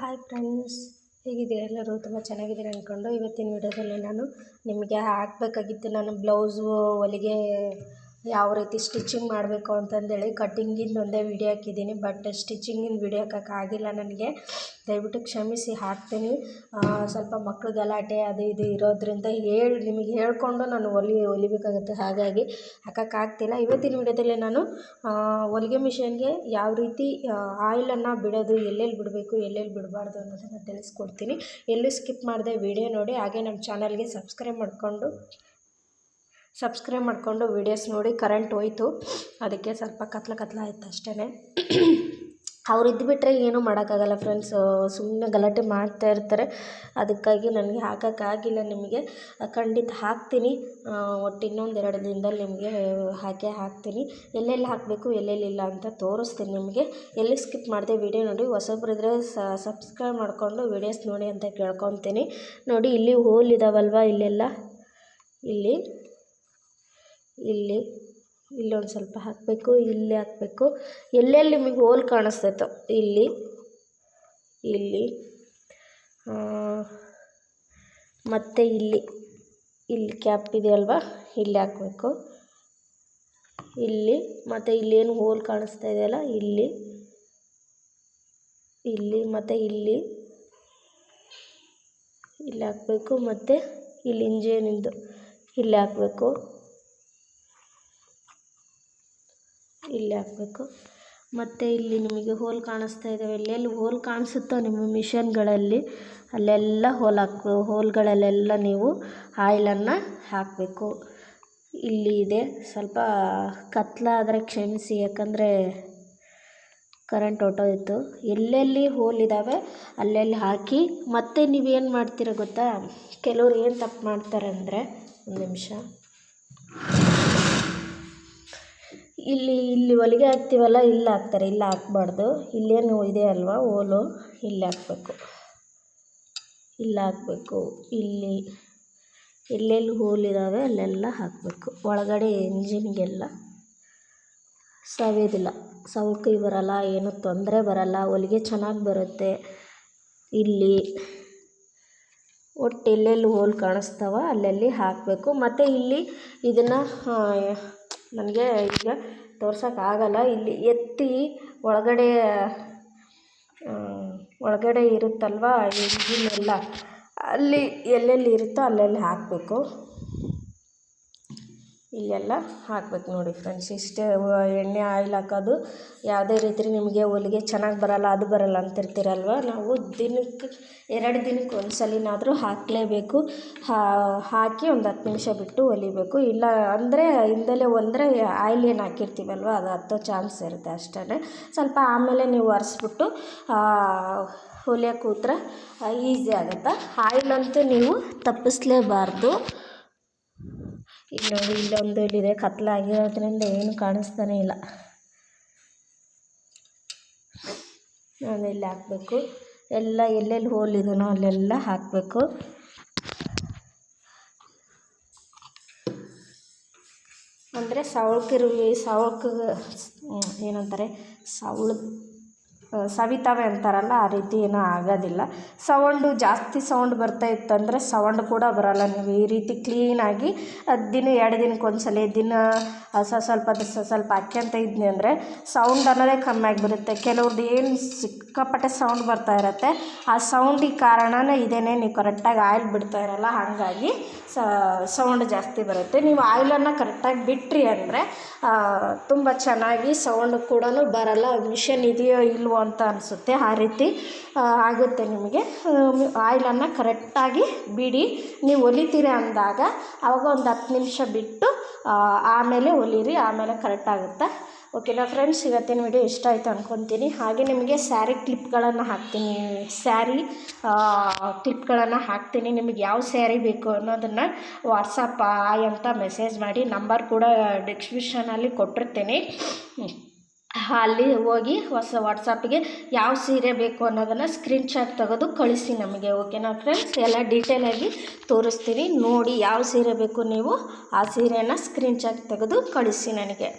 Hi friends, ಹೇಗಿದ್ದೀರಾ ಎಲ್ಲರೂ? ತುಂಬ ಚೆನ್ನಾಗಿದ್ದೀರಾ ಅಂದ್ಕೊಂಡು ಇವತ್ತಿನ ವಿಡಿಯೋದಲ್ಲಿ ನಾನು ನಿಮಗೆ ಹಾಕಬೇಕಾಗಿತ್ತು ನಾನು ಬ್ಲೌಸು ಹೊಲಿಗೆ ಯಾವ ರೀತಿ ಸ್ಟಿಚಿಂಗ್ ಮಾಡಬೇಕು ಅಂತಂದೇಳಿ ಕಟ್ಟಿಂಗಿಂದು ಒಂದೇ ವಿಡಿಯೋ ಹಾಕಿದ್ದೀನಿ. ಬಟ್ ಸ್ಟಿಚಿಂಗಿಂದು ವಿಡಿಯೋ ಹಾಕೋಕ್ಕಾಗಿಲ್ಲ ನನಗೆ. ದಯವಿಟ್ಟು ಕ್ಷಮಿಸಿ, ಹಾಕ್ತೀನಿ. ಸ್ವಲ್ಪ ಮಕ್ಕಳು ಗಲಾಟೆ ಅದು ಇದು ಇರೋದ್ರಿಂದ ಹೇಳಿ, ನಿಮಗೆ ಹೇಳಿಕೊಂಡು ನಾನು ಹೊಲಿ ಹೊಲಿಬೇಕಾಗುತ್ತೆ ಹಾಗಾಗಿ ಹಾಕೋಕ್ಕಾಗ್ತಿಲ್ಲ ಇವತ್ತಿನ ವಿಡಿಯೋದಲ್ಲಿ ನಾನು ಹೊಲಿಗೆ ಮಿಷಿನ್ಗೆ ಯಾವ ರೀತಿ ಆಯಿಲನ್ನು ಬಿಡೋದು, ಎಲ್ಲೆಲ್ಲಿ ಬಿಡಬೇಕು, ಎಲ್ಲೆಲ್ಲಿ ಬಿಡಬಾರ್ದು ಅನ್ನೋದನ್ನು ತಿಳಿಸ್ಕೊಡ್ತೀನಿ. ಎಲ್ಲೂ ಸ್ಕಿಪ್ ಮಾಡಿದೆ ವಿಡಿಯೋ ನೋಡಿ. ಹಾಗೆ ನಮ್ಮ ಚಾನಲ್ಗೆ ಸಬ್ಸ್ಕ್ರೈಬ್ ಮಾಡಿಕೊಂಡು ಸಬ್ಸ್ಕ್ರೈಬ್ ಮಾಡಿಕೊಂಡು ವೀಡಿಯೋಸ್ ನೋಡಿ ಕರೆಂಟ್ ಹೋಯ್ತು. ಅದಕ್ಕೆ ಸ್ವಲ್ಪ ಕತ್ಲ ಕತ್ಲ ಆಯ್ತು ಅಷ್ಟೇ ಅವ್ರು ಇದ್ದುಬಿಟ್ರೆ ಏನೂ ಮಾಡೋಕ್ಕಾಗಲ್ಲ ಫ್ರೆಂಡ್ಸ್ ಸುಮ್ಮನೆ ಗಲಾಟೆ ಮಾಡ್ತಾ ಇರ್ತಾರೆ. ಅದಕ್ಕಾಗಿ ನನಗೆ ಹಾಕೋಕ್ಕಾಗಿಲ್ಲ ನಿಮಗೆ. ಖಂಡಿತ ಹಾಕ್ತೀನಿ. ಒಟ್ಟು ಇನ್ನೊಂದು ಎರಡು ದಿನದಲ್ಲಿ ನಿಮಗೆ ಹಾಕೇ ಹಾಕ್ತೀನಿ. ಎಲ್ಲೆಲ್ಲಿ ಹಾಕಬೇಕು ಎಲ್ಲೆಲ್ಲಿಲ್ಲ ಅಂತ ತೋರಿಸ್ತೀನಿ ನಿಮಗೆ. ಎಲ್ಲಿ ಸ್ಕಿಪ್ ಮಾಡಿದೆ ವಿಡಿಯೋ ನೋಡಿ. ಹೊಸಬ್ರಿದ್ರೆ ಸಬ್ಸ್ಕ್ರೈಬ್ ಮಾಡಿಕೊಂಡು ವೀಡಿಯೋಸ್ ನೋಡಿ ಅಂತ ಕೇಳ್ಕೊತೀನಿ. ನೋಡಿ, ಇಲ್ಲಿ ಹೋಲ್ ಇದಾವಲ್ವ ಇಲ್ಲೆಲ್ಲ? ಇಲ್ಲಿ. ಇಲ್ಲಿ ಇಲ್ಲೊಂದು ಸ್ವಲ್ಪ ಹಾಕಬೇಕು, ಇಲ್ಲಿ ಹಾಕಬೇಕು. ಎಲ್ಲೆಲ್ಲಿ ನಿಮಗೆ ಹೋಲ್ ಕಾಣಿಸ್ತೈತೋ, ಇಲ್ಲಿ ಇಲ್ಲಿ ಮತ್ತು ಇಲ್ಲಿ ಇಲ್ಲಿ ಕ್ಯಾಪ್ ಇದೆಯಲ್ವಾ ಇಲ್ಲಿ ಹಾಕಬೇಕು. ಇಲ್ಲಿ, ಮತ್ತು ಇಲ್ಲೇನು ಹೋಲ್ ಕಾಣಿಸ್ತಾ ಇದೆಯಲ್ಲ ಇಲ್ಲಿ ಇಲ್ಲಿ, ಮತ್ತು ಇಲ್ಲಿ ಇಲ್ಲಿ ಹಾಕಬೇಕು, ಮತ್ತು ಇಲ್ಲಿ ಇಂಜೇನಿಂದು ಇಲ್ಲಿ ಹಾಕಬೇಕು. ಇಲ್ಲಿ ಹಾಕಬೇಕು ಮತ್ತು ಇಲ್ಲಿ ನಿಮಗೆ ಹೋಲ್ ಕಾಣಿಸ್ತಾ ಇದ್ದಾವೆ ಎಲ್ಲೆಲ್ಲಿ ಹೋಲ್ ಕಾಣಿಸುತ್ತೋ ನಿಮ್ಮ ಮಿಷನ್ಗಳಲ್ಲಿ ಅಲ್ಲೆಲ್ಲ ಹೋಲ್ ಹಾಕು, ಹೋಲ್ಗಳಲ್ಲೆಲ್ಲ ನೀವು ಆಯಿಲನ್ನು ಹಾಕಬೇಕು. ಇಲ್ಲಿ ಇದೆ. ಸ್ವಲ್ಪ ಕತ್ಲಾದರೆ ಕ್ಷಮಿಸಿ, ಯಾಕಂದರೆ ಕರೆಂಟ್ ಹೊಟ್ಟೋಯಿತು ಎಲ್ಲೆಲ್ಲಿ ಹೋಲ್ ಇದ್ದಾವೆ ಅಲ್ಲೆಲ್ಲಿ ಹಾಕಿ, ಮತ್ತೆ ನೀವೇನು ಮಾಡ್ತೀರ ಗೊತ್ತಾ? ಕೆಲವ್ರು ಏನು ತಪ್ಪು ಮಾಡ್ತಾರೆ ಅಂದರೆ ಒಂದು ನಿಮಿಷ. ಇಲ್ಲಿ ಇಲ್ಲಿ ಹೊಲಿಗೆ ಹಾಕ್ತೀವಲ್ಲ, ಇಲ್ಲಿ ಹಾಕ್ತಾರೆ, ಇಲ್ಲಿ ಹಾಕ್ಬಾರ್ದು. ಇಲ್ಲೇನು ಇದೆ ಅಲ್ವಾ ಹೋಲು ಇಲ್ಲಿ ಹಾಕ್ಬೇಕು. ಇಲ್ಲಿ ಹಾಕಬೇಕು. ಇಲ್ಲಿ, ಎಲ್ಲೆಲ್ಲಿ ಹೋಲಿದ್ದಾವೆ ಅಲ್ಲೆಲ್ಲ ಹಾಕಬೇಕು. ಒಳಗಡೆ ಇಂಜಿನ್ಗೆಲ್ಲ ಸವೆಯೋದಿಲ್ಲ. ಸೌಕಿ ಬರಲ್ಲ, ಏನೂ ತೊಂದರೆ ಬರಲ್ಲ. ಹೊಲಿಗೆ ಚೆನ್ನಾಗಿ ಬರುತ್ತೆ. ಇಲ್ಲಿ ಒಟ್ಟು ಎಲ್ಲೆಲ್ಲಿ ಹೋಲ್ ಕಾಣಿಸ್ತಾವ ಅಲ್ಲೆಲ್ಲಿ ಹಾಕಬೇಕು. ಮತ್ತು ಇಲ್ಲಿ ಇದನ್ನು ನನಗೆ ಈಗ ತೋರ್ಸೋಕ್ಕಾಗಲ್ಲ ಇಲ್ಲಿ ಎತ್ತಿ ಒಳಗಡೆ ಒಳಗಡೆ ಇರುತ್ತಲ್ವ ಇಂಜಿನ್ ಅಲ್ಲಿ ಎಲ್ಲೆಲ್ಲಿ ಇರುತ್ತೋ ಅಲ್ಲೆಲ್ಲಿ ಹಾಕಬೇಕು. ಇಲ್ಲೆಲ್ಲ ಹಾಕ್ಬೇಕು ನೋಡಿ ಫ್ರೆಂಡ್ಸ್ ಇಷ್ಟೇ ಎಣ್ಣೆ ಆಯಿಲ್ ಹಾಕೋದು. ಯಾವುದೇ ರೀತಿ ನಿಮಗೆ ಹೊಲಿಗೆ ಚೆನ್ನಾಗಿ ಬರಲ್ಲ, ಅದು ಬರಲ್ಲ ಅಂತಿರ್ತೀರಲ್ವ? ನಾವು ದಿನಕ್ಕೆ ಎರಡು ದಿನಕ್ಕೆ ಒಂದು ಸಲಿನಾದರೂ ಹಾಕಲೇಬೇಕು ಹಾಕಿ ಒಂದು ಹತ್ತು ನಿಮಿಷ ಬಿಟ್ಟು ಹೊಲಿಬೇಕು. ಇಲ್ಲ ಅಂದರೆ ಹಿಂದಲೇ ಹೊಲಿದ್ರೆ ಆಯಿಲ್ ಏನು ಹಾಕಿರ್ತೀವಲ್ವ? ಅದು ಹತ್ತೋ ಚಾನ್ಸ್ ಇರುತ್ತೆ ಅಷ್ಟೇ ಸ್ವಲ್ಪ ಆಮೇಲೆ ನೀವು ಒರೆಸ್ಬಿಟ್ಟು ಹೊಲಿಯೋಕೆ ಕೂತ್ರೆ ಈಸಿ ಆಗುತ್ತೆ? ಅಂತೂ ನೀವು ತಪ್ಪಿಸ್ಲೇಬಾರ್ದು. ಇಲ್ಲಿ ನೋಡಿ ಇಲ್ಲೊಂದು ಇಲ್ಲಿದೆ ಕತ್ಲಾಗಿರೋದ್ರಿಂದ ಏನು ಕಾಣಿಸ್ತಾನೆ ಇಲ್ಲ. ನಾನು ಇಲ್ಲಿ ಹಾಕಬೇಕು. ಎಲ್ಲ ಎಲ್ಲೆಲ್ಲಿ ಹೋಲ್ ಇದೆಯೋ ಅಲ್ಲೆಲ್ಲ ಹಾಕಬೇಕು. ಅಂದರೆ ಸವಳ್ಕಿರುವಿ ಸವಳ್ಕ ಏನಂತಾರೆ? ಸವಳು ಸವಿತಾವೆ ಅಂತಾರಲ್ಲ, ಆ ರೀತಿ ಏನೂ ಆಗೋದಿಲ್ಲ. ಸೌಂಡು ಜಾಸ್ತಿ ಸೌಂಡ್ ಬರ್ತಾ ಇತ್ತಂದರೆ ಸೌಂಡ್ ಕೂಡ ಬರೋಲ್ಲ. ನೀವು ಈ ರೀತಿ ಕ್ಲೀನಾಗಿ ದಿನ ಎರಡು ದಿನಕ್ಕೆ ಒಂದು ಸಲ ದಿನ ಸ್ವಲ್ಪ ಸ್ವಲ್ಪ ಹಾಕ್ಯಂತ ಇದ್ನಿ ಅಂದರೆ ಸೌಂಡ್ ಅನ್ನೋದೇ ಕಮ್ಮಿ ಆಗಿಬಿಡುತ್ತೆ. ಕೆಲವ್ರದ್ದು ಏನು ಸಿಕ್ಕಾಪಟ್ಟೆ ಸೌಂಡ್ ಬರ್ತಾ ಇರುತ್ತೆ. ಆ ಸೌಂಡಿಗೆ ಕಾರಣನೇ ಇದೇನೆ, ನೀವು ಕರೆಕ್ಟಾಗಿ ಆಯಿಲ್ ಬಿಡ್ತಾ ಇರಲ್ಲ, ಹಾಗಾಗಿ ಸೌಂಡ್ ಜಾಸ್ತಿ ಬರುತ್ತೆ. ನೀವು ಆಯಿಲನ್ನು ಕರೆಕ್ಟಾಗಿ ಬಿಟ್ರಿ ಅಂದರೆ ತುಂಬ ಚೆನ್ನಾಗಿ ಸೌಂಡ್ ಕೂಡ ಬರಲ್ಲ ಮಿಷನ್ ಇದೆಯೋ ಇಲ್ವೋ ಅಂತ ಅನಿಸುತ್ತೆ. ಆ ರೀತಿ ಆಗುತ್ತೆ ನಿಮಗೆ. ಆಯಿಲನ್ನು ಕರೆಕ್ಟಾಗಿ ಬಿಡಿ. ನೀವು ಒಲಿತೀರಿ ಅಂದಾಗ ಆವಾಗ ಒಂದು ಹತ್ತು ನಿಮಿಷ ಬಿಟ್ಟು ಆಮೇಲೆ ಒಲಿರಿ, ಆಮೇಲೆ ಕರೆಕ್ಟ್ ಆಗುತ್ತೆ. ಓಕೆನಾ ಫ್ರೆಂಡ್ಸ್, ಇವತ್ತಿನ ವಿಡಿಯೋ ಇಷ್ಟ ಆಯಿತು ಅಂದ್ಕೊತೀನಿ ಹಾಗೆ ನಿಮಗೆ ಸ್ಯಾರಿ ಕ್ಲಿಪ್ಗಳನ್ನು ಹಾಕ್ತೀನಿ. ಸ್ಯಾರಿ ಕ್ಲಿಪ್ಗಳನ್ನು ಹಾಕ್ತೀನಿ. ನಿಮಗೆ ಯಾವ ಸ್ಯಾರಿ ಬೇಕು ಅನ್ನೋದನ್ನು ವಾಟ್ಸಪ್ ಆಯ್ ಅಂತ ಮೆಸೇಜ್ ಮಾಡಿ, ನಂಬರ್ ಕೂಡ ಡಿಸ್ಕ್ರಿಪ್ಷನಲ್ಲಿ ಕೊಟ್ಟಿರ್ತೀನಿ. ಅಲ್ಲಿ ಹೋಗಿ ಹೊಸ ವಾಟ್ಸಪ್ಗೆ ಯಾವ ಸೀರೆ ಬೇಕು ಅನ್ನೋದನ್ನು ಸ್ಕ್ರೀನ್ಶಾಟ್ ತೆಗೆದು ಕಳಿಸಿ ನಮಗೆ, ಓಕೆನಾ ಫ್ರೆಂಡ್ಸ್? ಎಲ್ಲ ಡೀಟೇಲಾಗಿ ತೋರಿಸ್ತೀನಿ. ನೋಡಿ ಯಾವ ಸೀರೆ ಬೇಕು ನೀವು ಆ ಸೀರೆನ ಸ್ಕ್ರೀನ್ಶಾಟ್ ತೆಗೆದು ಕಳಿಸಿ ನನಗೆ.